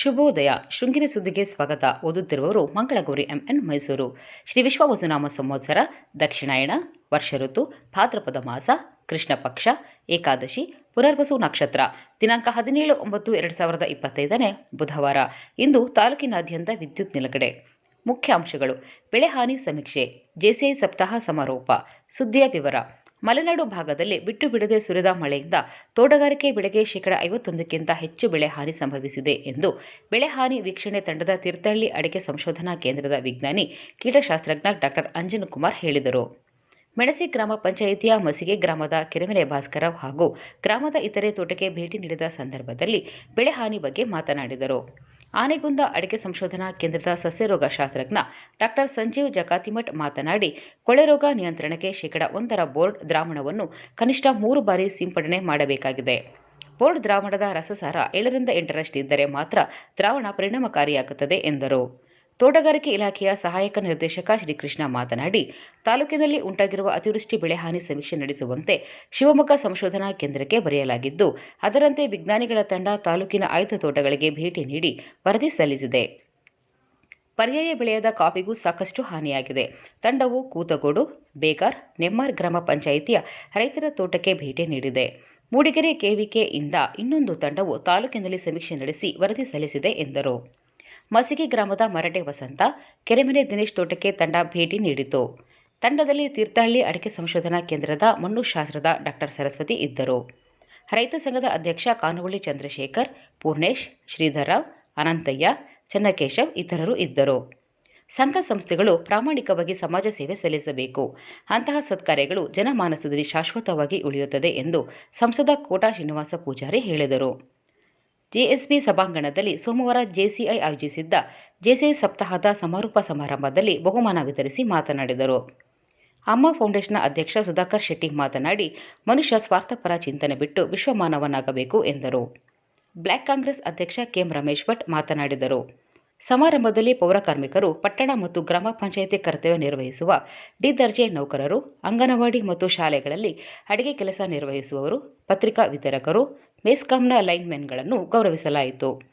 ಶುಭೋದಯ. ಶೃಂಗೇರಿ ಸುದ್ದಿಗೆ ಸ್ವಾಗತ. ಓದುತ್ತಿರುವವರು ಮಂಗಳಗೌರಿ ಎಂಎನ್ ಮೈಸೂರು. ಶ್ರೀ ವಿಶ್ವವಸುನಾಮ ಸಂವತ್ಸರ ದಕ್ಷಿಣಾಯಣ ವರ್ಷ ಋತು ಭಾದ್ರಪದ ಮಾಸ, ಕೃಷ್ಣ ಪಕ್ಷ, ಏಕಾದಶಿ, ಪುನರ್ವಸು ನಕ್ಷತ್ರ. ದಿನಾಂಕ ಹದಿನೇಳು ಒಂಬತ್ತು ಎರಡು ಸಾವಿರದ ಇಪ್ಪತ್ತೈದನೇ ಬುಧವಾರ. ಇಂದು ತಾಲೂಕಿನಾದ್ಯಂತ ವಿದ್ಯುತ್ ನಿಲುಗಡೆ. ಮುಖ್ಯ ಅಂಶಗಳು ಬೆಳೆ ಹಾನಿ ಸಮೀಕ್ಷೆ ಜೆಸಿಐ ಸಪ್ತಾಹ ಸಮಾರೋಪ. ಸುದ್ದಿಯ ವಿವರ. ಮಲೆನಾಡು ಭಾಗದಲ್ಲಿ ಬಿಟ್ಟು ಬಿಡದೆ ಸುರಿದ ಮಳೆಯಿಂದ ತೋಟಗಾರಿಕೆ ಬೆಳೆಗೆ ಶೇಕಡ ಐವತ್ತೊಂದಕ್ಕಿಂತ ಹೆಚ್ಚು ಬೆಳೆ ಹಾನಿ ಸಂಭವಿಸಿದೆ ಎಂದು ಬೆಳೆ ಹಾನಿ ವೀಕ್ಷಣೆ ತಂಡದ ತೀರ್ಥಹಳ್ಳಿ ಅಡಿಕೆ ಸಂಶೋಧನಾ ಕೇಂದ್ರದ ವಿಜ್ಞಾನಿ, ಕೀಟಶಾಸ್ತ್ರಜ್ಞ ಡಾಕ್ಟರ್ ಅಂಜನಕುಮಾರ್ ಹೇಳಿದರು. ಮೆಣಸಿ ಗ್ರಾಮ ಪಂಚಾಯಿತಿಯ ಮಸಿಗೆ ಗ್ರಾಮದ ಕೆರೆಮನೆ ಭಾಸ್ಕರವ್ ಹಾಗೂ ಗ್ರಾಮದ ಇತರೆ ತೋಟಕ್ಕೆ ಭೇಟಿ ನೀಡಿದ ಸಂದರ್ಭದಲ್ಲಿ ಬೆಳೆ ಹಾನಿ ಬಗ್ಗೆ ಮಾತನಾಡಿದರು. ಆನೆಗುಂದ ಅಡಿಕೆ ಸಂಶೋಧನಾ ಕೇಂದ್ರದ ಸಸ್ಯರೋಗ ಶಾಸ್ತ್ರಜ್ಞ ಡಾಕ್ಟರ್ ಸಂಜೀವ್ ಜಕಾತಿಮಠ್ ಮಾತನಾಡಿ, ಕೊಳೆ ರೋಗ ನಿಯಂತ್ರಣಕ್ಕೆ ಶೇಕಡ ಒಂದರ ಬೋರ್ಡ್ ದ್ರಾವಣವನ್ನು ಕನಿಷ್ಠ ಮೂರು ಬಾರಿ ಸಿಂಪಡಣೆ ಮಾಡಬೇಕಾಗಿದೆ. ಬೋರ್ಡ್ ದ್ರಾವಣದ ರಸಸಾರ ಏಳರಿಂದ ಎಂಟರಷ್ಟಿದ್ದರೆ ಮಾತ್ರ ದ್ರಾವಣ ಪರಿಣಾಮಕಾರಿಯಾಗುತ್ತದೆ ಎಂದರು. ತೋಟಗಾರಿಕೆ ಇಲಾಖೆಯ ಸಹಾಯಕ ನಿರ್ದೇಶಕ ಶ್ರೀಕೃಷ್ಣ ಮಾತನಾಡಿ, ತಾಲೂಕಿನಲ್ಲಿ ಉಂಟಾಗಿರುವ ಅತಿವೃಷ್ಟಿ ಬೆಳೆ ಹಾನಿ ಸಮೀಕ್ಷೆ ನಡೆಸುವಂತೆ ಶಿವಮೊಗ್ಗ ಸಂಶೋಧನಾ ಕೇಂದ್ರಕ್ಕೆ ಬರೆಯಲಾಗಿದ್ದು, ಅದರಂತೆ ವಿಜ್ಞಾನಿಗಳ ತಂಡ ತಾಲೂಕಿನ ಆಯ್ದ ತೋಟಗಳಿಗೆ ಭೇಟಿ ನೀಡಿ ವರದಿ ಸಲ್ಲಿಸಿದೆ. ಪರ್ಯಾಯ ಬೆಳೆಯದ ಕಾಫಿಗೂ ಸಾಕಷ್ಟು ಹಾನಿಯಾಗಿದೆ. ತಂಡವು ಕೂತಗೋಡು, ಬೇಗಾರ್, ನೆಮ್ಮಾರ್ ಗ್ರಾಮ ಪಂಚಾಯಿತಿಯ ರೈತರ ತೋಟಕ್ಕೆ ಭೇಟಿ ನೀಡಿದೆ. ಮೂಡಿಗೆರೆ ಕೆವಿಕೆಯಿಂದ ಇನ್ನೊಂದು ತಂಡವು ತಾಲೂಕಿನಲ್ಲಿ ಸಮೀಕ್ಷೆ ನಡೆಸಿ ವರದಿ ಸಲ್ಲಿಸಿದೆ ಎಂದರು. ಮಸಿಗೆ ಗ್ರಾಮದ ಮರಟೆ ವಸಂತ, ಕೆರೆಮನೆ ದಿನೇಶ್ ತೋಟಕ್ಕೆ ತಂಡ ಭೇಟಿ ನೀಡಿತು. ತಂಡದಲ್ಲಿ ತೀರ್ಥಹಳ್ಳಿ ಅಡಿಕೆ ಸಂಶೋಧನಾ ಕೇಂದ್ರದ ಮಣ್ಣು ಶಾಸ್ತ್ರದ ಡಾಕ್ಟರ್ ಸರಸ್ವತಿ ಇದ್ದರು. ರೈತ ಸಂಘದ ಅಧ್ಯಕ್ಷ ಕಾನುವಳ್ಳಿ ಚಂದ್ರಶೇಖರ್, ಪೂರ್ಣೇಶ್ ಶ್ರೀಧರರಾವ್ ಅನಂತಯ್ಯ, ಚನ್ನಕೇಶವ್ ಇತರರು ಇದ್ದರು. ಸಂಘ ಸಂಸ್ಥೆಗಳು ಪ್ರಾಮಾಣಿಕವಾಗಿ ಸಮಾಜ ಸೇವೆ ಸಲ್ಲಿಸಬೇಕು. ಅಂತಹ ಸತ್ಕಾರ್ಯಗಳು ಜನಮಾನಸದಲ್ಲಿ ಶಾಶ್ವತವಾಗಿ ಉಳಿಯುತ್ತದೆ ಎಂದು ಸಂಸದ ಕೋಟಾ ಶ್ರೀನಿವಾಸ ಪೂಜಾರಿ ಹೇಳಿದರು. ಜೆಎಸ್ಬಿ ಸಭಾಂಗಣದಲ್ಲಿ ಸೋಮವಾರ ಜೆಸಿಐ ಆಯೋಜಿಸಿದ್ದ ಜೆಸಿಐ ಸಪ್ತಾಹದ ಸಮಾರೋಪ ಸಮಾರಂಭದಲ್ಲಿ ಬಹುಮಾನ ವಿತರಿಸಿ ಮಾತನಾಡಿದರು. ಅಮ್ಮ ಫೌಂಡೇಶನ್ ಅಧ್ಯಕ್ಷ ಸುಧಾಕರ್ ಶೆಟ್ಟಿ ಮಾತನಾಡಿ, ಮನುಷ್ಯ ಸ್ವಾರ್ಥಪರ ಚಿಂತನೆ ಬಿಟ್ಟು ವಿಶ್ವಮಾನವನಾಗಬೇಕು ಎಂದರು. ಬ್ಲ್ಯಾಕ್ ಕಾಂಗ್ರೆಸ್ ಅಧ್ಯಕ್ಷ ಕೆಎಂ ರಮೇಶ್ ಭಟ್ ಮಾತನಾಡಿದರು. ಸಮಾರಂಭದಲ್ಲಿ ಪೌರ ಕಾರ್ಮಿಕರು, ಪಟ್ಟಣ ಮತ್ತು ಗ್ರಾಮ ಪಂಚಾಯಿತಿ ಕರ್ತವ್ಯ ನಿರ್ವಹಿಸುವ ಡಿ ದರ್ಜೆ ನೌಕರರು, ಅಂಗನವಾಡಿ ಮತ್ತು ಶಾಲೆಗಳಲ್ಲಿ ಅಡಿಗೆ ಕೆಲಸ ನಿರ್ವಹಿಸುವವರು, ಪತ್ರಿಕಾ ವಿತರಕರು ಮೆಸ್ಕಾಂನ ಲೈನ್ಮೆನ್ಗಳನ್ನು ಗೌರವಿಸಲಾಯಿತು.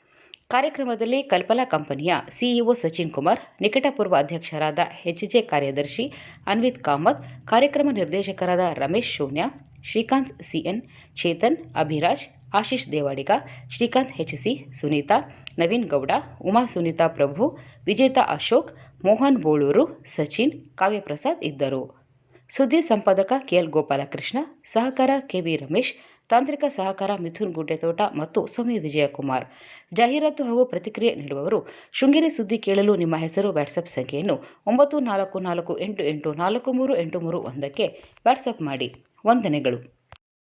ಕಾರ್ಯಕ್ರಮದಲ್ಲಿ ಕಲ್ಪಲಾ ಕಂಪನಿಯ ಸಿಇಒ ಸಚಿನ್ ಕುಮಾರ್, ನಿಕಟಪೂರ್ವ ಅಧ್ಯಕ್ಷರಾದ ಎಚ್ಜೆ ಕಾರ್ಯದರ್ಶಿ ಅನ್ವಿತ್ ಕಾಮತ್, ಕಾರ್ಯಕ್ರಮ ನಿರ್ದೇಶಕರಾದ ರಮೇಶ್ ಶೂನ್ಯ, ಶ್ರೀಕಾಂತ್ ಸಿಎನ್, ಚೇತನ್, ಅಭಿರಾಜ್, ಆಶೀಶ್ ದೇವಾಡಿಗ, ಶ್ರೀಕಾಂತ್ ಎಚ್ಸಿ, ಸುನೀತಾ, ನವೀನ್ ಗೌಡ, ಉಮಾ ಸುನೀತಾ ಪ್ರಭು, ವಿಜೇತಾ ಅಶೋಕ್, ಮೋಹನ್ ಬೋಳೂರು, ಸಚಿನ್, ಕಾವ್ಯಪ್ರಸಾದ್ ಇದ್ದರು. ಸುದ್ದಿ ಸಂಪಾದಕ ಕೆಎಲ್ ಗೋಪಾಲಕೃಷ್ಣ, ಸಹಕಾರ ಕೆವಿ ರಮೇಶ್ ತಾಂತ್ರಿಕ ಸಹಕಾರ ಮಿಥುನ್ ಗುಡ್ಡೆತೋಟ ಮತ್ತು ಸೌಮ್ಯ ವಿಜಯಕುಮಾರ್. ಜಾಹೀರಾತು ಹಾಗೂ ಪ್ರತಿಕ್ರಿಯೆ ನೀಡುವವರು, ಶೃಂಗೇರಿ ಸುದ್ದಿ ಕೇಳಲು ನಿಮ್ಮ ಹೆಸರು ವ್ಯಾಟ್ಸಪ್ ಸಂಖ್ಯೆಯನ್ನು ಒಂಬತ್ತು ನಾಲ್ಕು ನಾಲ್ಕು ಎಂಟು ಎಂಟು ನಾಲ್ಕು ಮೂರು ಎಂಟು ಮೂರು ಒಂದಕ್ಕೆ ವ್ಯಾಟ್ಸಪ್ ಮಾಡಿ. ವಂದನೆಗಳು.